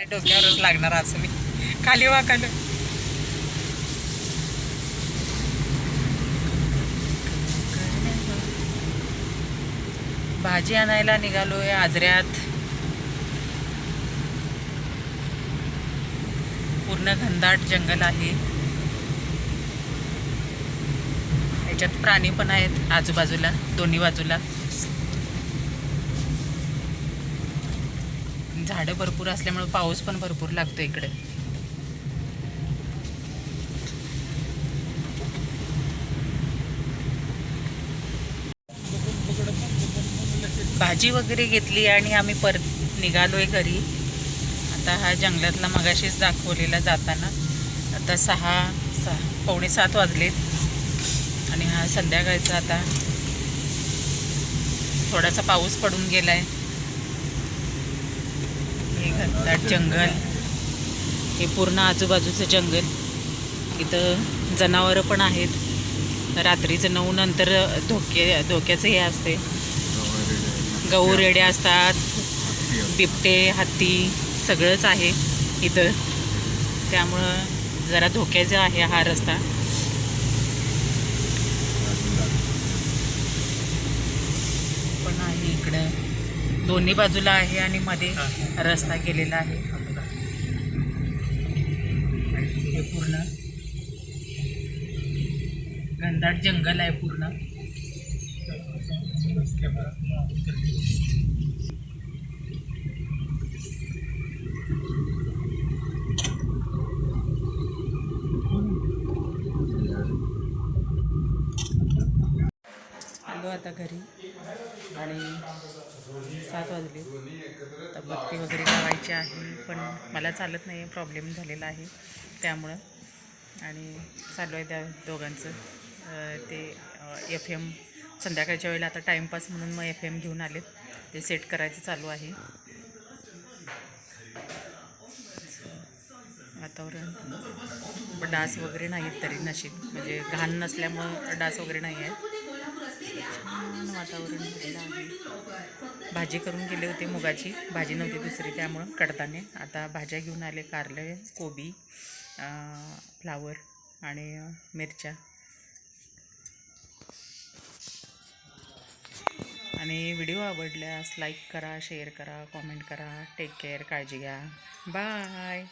डोक्यावरच लागणार असं मी. खाली वाकाल भाजी आणायला निघालोय आजऱ्यात. पूर्ण घनदाट जंगल आहे. याच्यात प्राणी पण आहेत आजूबाजूला दोन्ही बाजूला. झाडं भरपूर असल्यामुळे पाऊस पण भरपूर लागतो इकडे. भाजी वगैरे घेतली आणि आम्ही परत निघालोय घरी. आता हा जंगलातला मगाशीच दाखवलेला जाताना. आता सहा सहा पावणे सात वाजलेत. आणि हा संध्याकाळचा आता थोडासा पाऊस पडून गेला आहे हे घनदाट जंगल. हे पूर्ण आजूबाजूचं जंगल. इथं जनावरं पण आहेत. रात्रीचं नऊ नंतर धोके धोक्याचं हे असते. गहू रेड्या असतात. बिबटे हत्ती सगळंच आहे इथं. त्यामुळं जरा धोक्याचा आहे हा रस्ता पण आहे इकडं दोन्ही बाजूला आहे आणि मध्ये रस्ता गेलेला आहे. हे पूर्ण घनदाट जंगल आहे पूर्ण. आलो आता घरी. आणि सात वाजले. आता बत्ती वगैरे लावायची आहे पण मला चालत नाही प्रॉब्लेम झालेला आहे त्यामुळं. आणि चालू आहे त्या दोघांचं. ते एफ एम संध्याकाळच्या वेळेला आता टाईमपास म्हणून मग एफ एम घेऊन आलेत. ते सेट करायचं चालू आहे. वातावरण. डास वगैरे नाहीत तरी नशीब. म्हणजे घाण नसल्यामुळं डास वगैरे नाही आहे छान वातावरण झालेलं आहे. भाजी करून गेले होते मुगाची. भाजी नव्हती दुसरी त्यामुळं कडताने आता भाज्या घेऊन आले कारले कोबी फ्लावर आणि मिरच्या. आणि व्हिडिओ आवडल्यास लाईक करा शेअर करा कॉमेंट करा. टेक केअर काळजी घ्या. बाय.